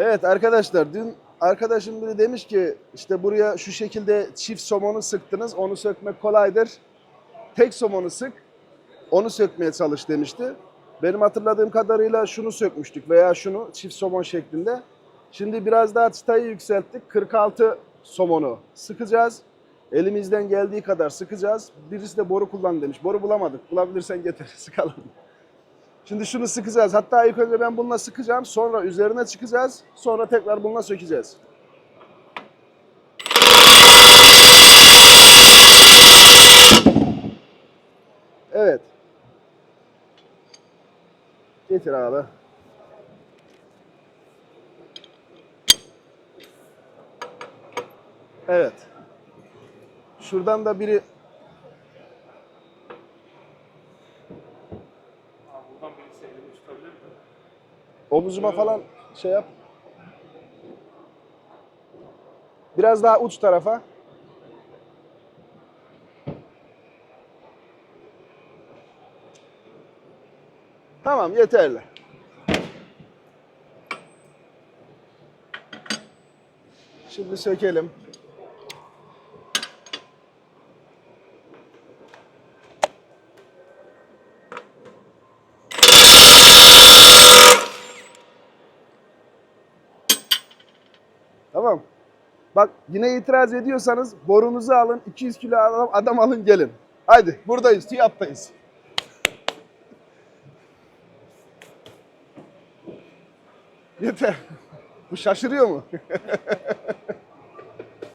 Evet arkadaşlar dün arkadaşım biri demiş ki işte buraya şu şekilde çift somonu sıktınız onu sökmek kolaydır. Tek somonu sık onu sökmeye çalış demişti. Benim hatırladığım kadarıyla şunu sökmüştük veya şunu çift somon şeklinde. Şimdi biraz daha çıtayı yükselttik. 46 somonu sıkacağız. Elimizden geldiği kadar sıkacağız. Birisi de boru kullan demiş. Boru bulamadık. Bulabilirsen getir sıkalım. Şimdi şunu sıkacağız. Hatta ilk önce ben bununla sıkacağım. Sonra üzerine çıkacağız. Sonra tekrar bununla sökeceğiz. Evet. Getir abi. Evet. Şuradan da biri Buradan birisi elini tutabilir mi? omuzuma falan şey yap. Biraz daha uç tarafa. Tamam yeterli. Şimdi sökelim. Tamam. Bak yine itiraz ediyorsanız borunuzu alın, 200 kilo adam, adam alın gelin. Haydi buradayız, TÜYAP'tayız. Yeter. Bu şaşırıyor mu?